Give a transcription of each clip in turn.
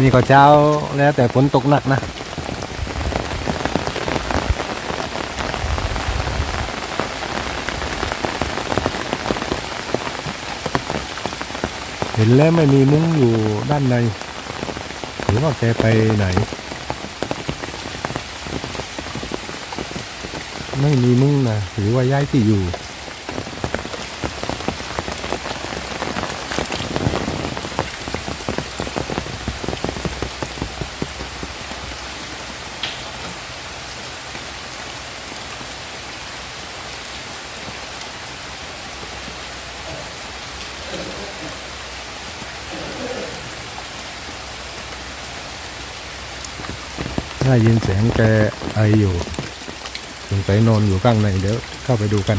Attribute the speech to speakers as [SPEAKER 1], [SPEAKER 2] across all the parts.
[SPEAKER 1] นี่ก็เช้าแล้วแต่ฝนตกหนักนะ เห็นแล้วไม่มีมุ้งอยู่ด้านใน หรือว่าแกไปไหน ไม่มีมุ้งนะหรือว่าย้ายที่อยู่ ได้ยินเสียงแกไออยู่สงสัยนอนอยู่ข้างในเดี๋ยวเข้าไปดูกัน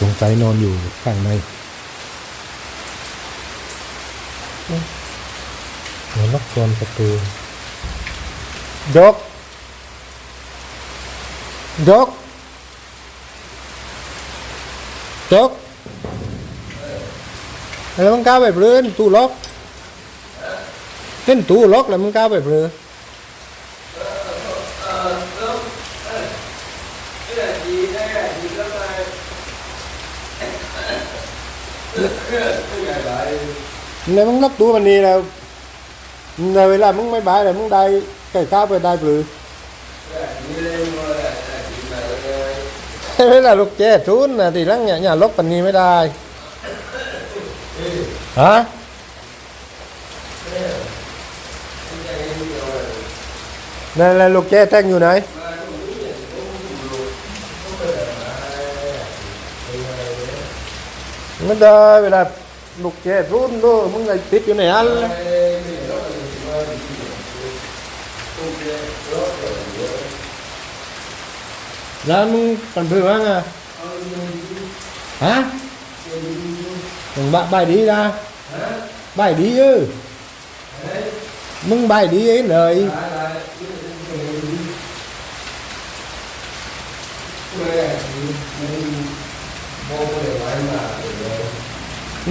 [SPEAKER 1] สงสัยนอนอยู่ข้างในเหมือนล็อกกรอนประตูยกยก จกแล้วมึงก้าวไปเปลือนตู้ล็อกเล่นตู้ล็อกแล้วมึงก้าวไปเปลือแล้วมึงล็อกตู้มันนี่แล้วในเวลามึงไม่บายแล้วมึงได้ไก่ข้าวไปได้เปลือ เวลาลูกแจ้ทุนนะทีหลังเนี่ยอย่าลบปันนี้ไม่ได้ฮะนั่นแหละลูกแจ้แท่งอยู่ไหนไม่ได้เวลาลูกแจ้ทุนดูมึงไงติดอยู่ในอัน แล้วมึงปันเพื่อว่าไงฮะมึงบายดีนะบายดีเออมึงบายดี ấy lời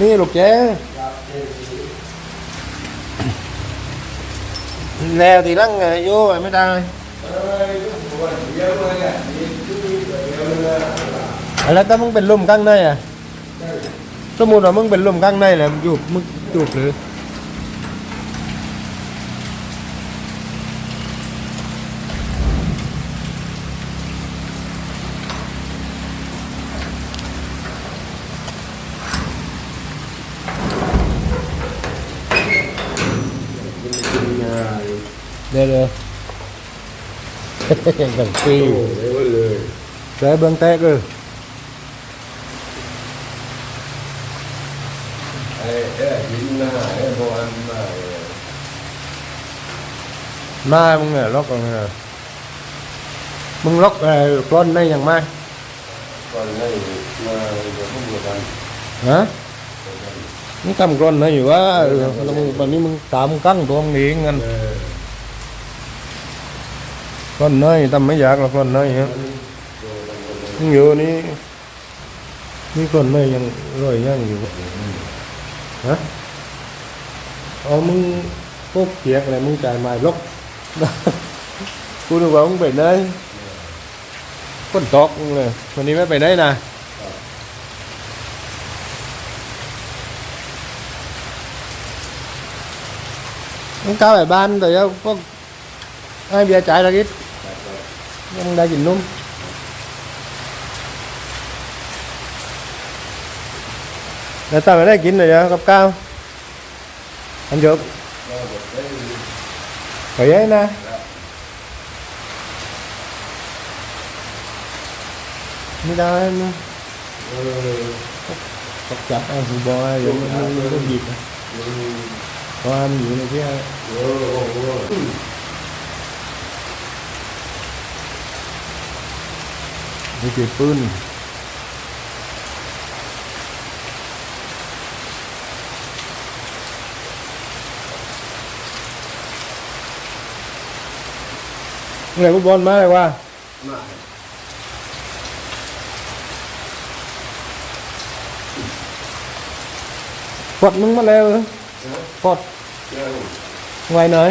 [SPEAKER 1] นี่ลูกแจ้แล้วทีหลังโย่ไม่ได้ แล้วถ้ามึงเป็นลมข้างในอะสมมติว่ามึงเป็นลมข้างในแหละอยู่มึงจูบหรือเดี๋ยวเดี๋ยวแบบฟรีเดี๋ยวเบื้องแตกเลย
[SPEAKER 2] ไอ้เอ้ ยยินหน้าไอ้พวกอันมา
[SPEAKER 1] มา มึงเนี่ยล็อกกันเนี่ยมึงล็อกเอ่อกลอนได้ยังไง
[SPEAKER 2] ก่อนให้มาเดี๋ยวพวกเดียวกัน
[SPEAKER 1] ฮะมึงทำกลอนได้อยู่ว่าเออแล้วมึงวันนี้มึงตามกั้งตัวนี้เงิน
[SPEAKER 2] เออก
[SPEAKER 1] ลอนเนยทำไม่อยากหรอกกลอนเนยฮะมึงอยู่นี่นี่กลอนเนยยังร่อยยังอยู่ฮะ เอามึงพวกเกียกอะไรมึงจ่ายมาล็อกกูนึกว่ามึงไปไหนคนตกมึงเลยวันนี้ไม่ไปไหนนะมึงก้าวไปบ้านแต่ยังพวกให้เบียร์จ่ายละกิดยังได้กินนุ่ม แล้วตอนไม่ได้กินเลยกับข้าวอันจบ
[SPEAKER 2] เราบอกได้
[SPEAKER 1] ไปยัยนะไม่ได้นะ
[SPEAKER 2] เออ
[SPEAKER 1] ตกจับเอาหูบอยอยู่มันมันก็หยิบ
[SPEAKER 2] อืม
[SPEAKER 1] เพราะว่ามันอยู่ในที่
[SPEAKER 2] โอ้โหโอ้โห
[SPEAKER 1] มีปืน ปืนอะไรกูบอลมาเลยว่า
[SPEAKER 2] มา
[SPEAKER 1] ปลดมึงมาแล้วเหรอ
[SPEAKER 2] เนาะ
[SPEAKER 1] ปลด
[SPEAKER 2] ยัง
[SPEAKER 1] ไวหน่อย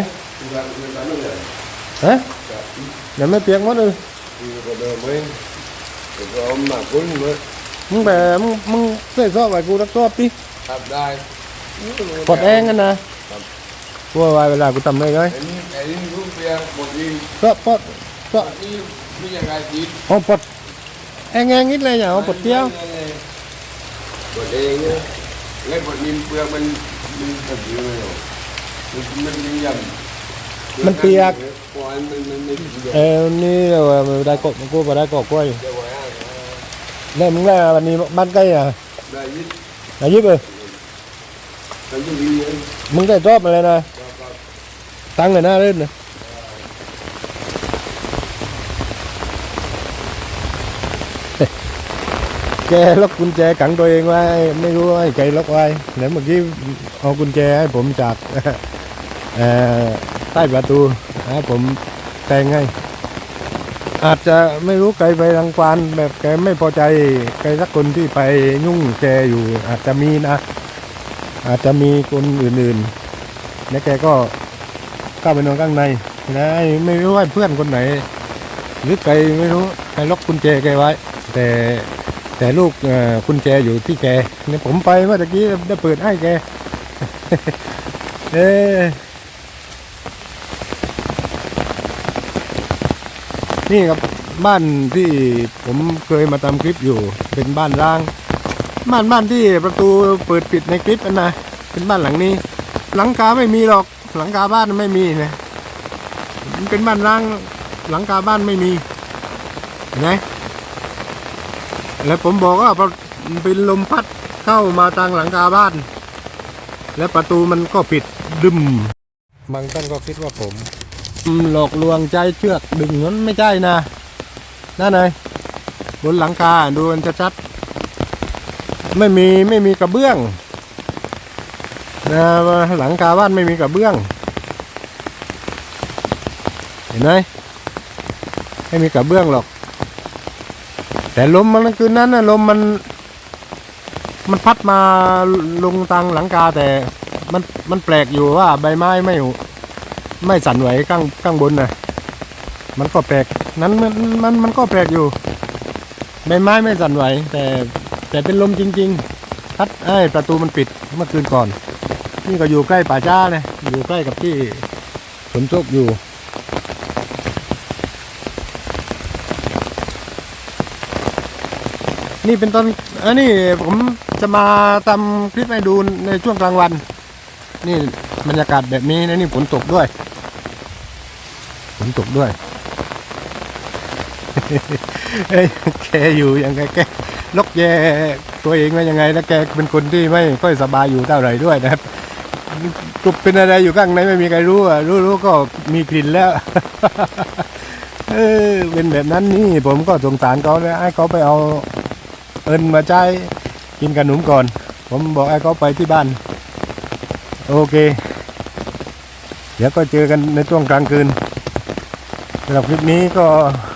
[SPEAKER 2] ยังยังตอนนี้เลย
[SPEAKER 1] ฮะ
[SPEAKER 2] จะ
[SPEAKER 1] เดี๋ยวไม่เปียกหมดเลย
[SPEAKER 2] อยู่กับเดิมเองเดี๋ยวก็เอามาคุ้นเลย
[SPEAKER 1] มึงแต่มึงมึงเสื้อซอบไว้กูรักชอบดิ
[SPEAKER 2] ครับได้
[SPEAKER 1] ปลดเองกันนะ กลัวไว้เวลากูทำได้ไง
[SPEAKER 2] ไอ้นี่ไอ้นี่รู้เพียงหมดนี่
[SPEAKER 1] ก็ปลดก็
[SPEAKER 2] นี่มียังไงดี
[SPEAKER 1] เอาปลดเองเองนิดเลยอย่าเอาปลดเที่ยว
[SPEAKER 2] หมดเองเนี่ยเล่นหมดนินเปลือกมันมันแบบนี้เลยมันมันมันยัง
[SPEAKER 1] มันเปียก
[SPEAKER 2] ปล่อยมันมันไม่ดี
[SPEAKER 1] เออนี่เราได้กบกูไปได้กบกล้วย
[SPEAKER 2] เดี๋ยวไว้ให้
[SPEAKER 1] เนี่ยมึงได้วันนี้บ้านใกล้อะ
[SPEAKER 2] ได้ยิบ
[SPEAKER 1] ไหนยิบเลย
[SPEAKER 2] ได้ยิบดีเลย
[SPEAKER 1] มึงได้ชอบอะไรนะ ตั้งเลยหน้าเล่นนะแกล็อกกุญแจขังตัวเองไว้ไม่รู้ว่าให้ใครล็อกไว้เดี๋ยวเมื่อกี้เอากุญแจให้ผมจากเออใต้ประตูให้ผมแต่งให้อาจจะไม่รู้ใครไปรังควานแบบแกไม่พอใจใครสักคนที่ไปยุ่งแกอยู่ อาจจะมีนะ อาจจะมีคนอื่นๆ แล้วแกก็ เข้าไปนอนข้างในนะไม่รู้ว่าเพื่อนคนไหน หรือใครไม่รู้ใครล็อกกุญแจแกไว้ แต่แต่ลูกเอ่อกุญแจอยู่ที่แกเนี่ยผมไปเมื่อกี้ได้เปิดให้แกเออนี่ครับบ้านที่ผมเคยมาทำคลิปอยู่เป็นบ้านร้าง บ้านบ้านที่ประตูเปิดปิดในคลิปนะเป็นบ้านหลังนี้ หลังคาไม่มีหรอก หลังคาบ้านไม่มีนะมันเป็นบ้านร้างหลังคาบ้านไม่มีเห็นไหมแล้วผมบอกว่าพอเป็นลมพัดเข้ามาทางหลังคาบ้าน แล้วประตูมันก็ปิดดึมบางท่านก็คิดว่าผมอืมหลอกลวงใจเชือกดึงนั้นไม่ใช่นะนั่นเลยบนหลังคาดูมันชัดๆไม่มีไม่มีกระเบื้อง นะหลังคาบ้านไม่มีกระเบื้อง เห็นไหมไม่มีกระเบื้องหรอก แต่ลมมันคืนนั้นนะลมมัน มันพัดมาลงทางหลังคาแต่มันมันแปลกอยู่ว่าใบไม้ไม่ไม่สั่นไหวข้างข้างบนนะมันก็แปลกนั้นมันมันมันก็แปลกอยู่ ใบไม้ไม่สั่นไหว แต่แต่เป็นลมจริง ๆ พัดไอ้ประตูมันปิดเมื่อคืนก่อน นี่ก็อยู่ใกล้ป่าช้าเลยอยู่ใกล้กับที่ฝนตกอยู่ นี่เป็นต้นอันนี้ผมจะมาทำคลิปให้ดูในช่วงกลางวัน นี่บรรยากาศแบบนี้นะนี่ฝนตกด้วยฝนตกด้วยเอ้ยแกอยู่ยังไงแกลกแยตัวเองว่ายังไงแล้วแกเป็นคนที่ไม่ค่อยสบายอยู่เท่าไหร่ด้วยนะครับ กลุบเป็นอะไรอยู่ข้างในไม่มีใครรู้อะรู้รู้ก็มีกลิ่นแล้ว เออเป็นแบบนั้นนี่ผมก็สงสารเขาเลยให้เขาไปเอาเอินมาใช้กินขนมก่อน ผมบอกให้เขาไปที่บ้าน โอเค เดี๋ยวก็เจอกันในช่วงกลางคืนสำหรับคลิปนี้ก็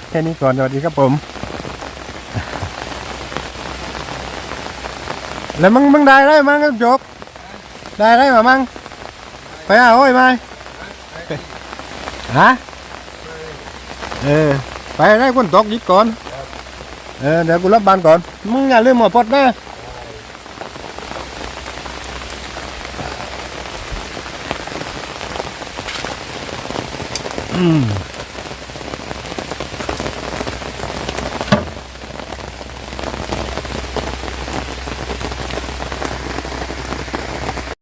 [SPEAKER 1] แค่นี้ก่อน สวัสดีครับผม แล้วมึงมึงได้ได้มั้งครับจบได้ได้มามั้ง อะโอ้ยมาฮะเออไปได้คนตกยิบก่อนเออเดี๋ยวกูรับบานก่อนมึงอย่าลืมหมอพดนะอืม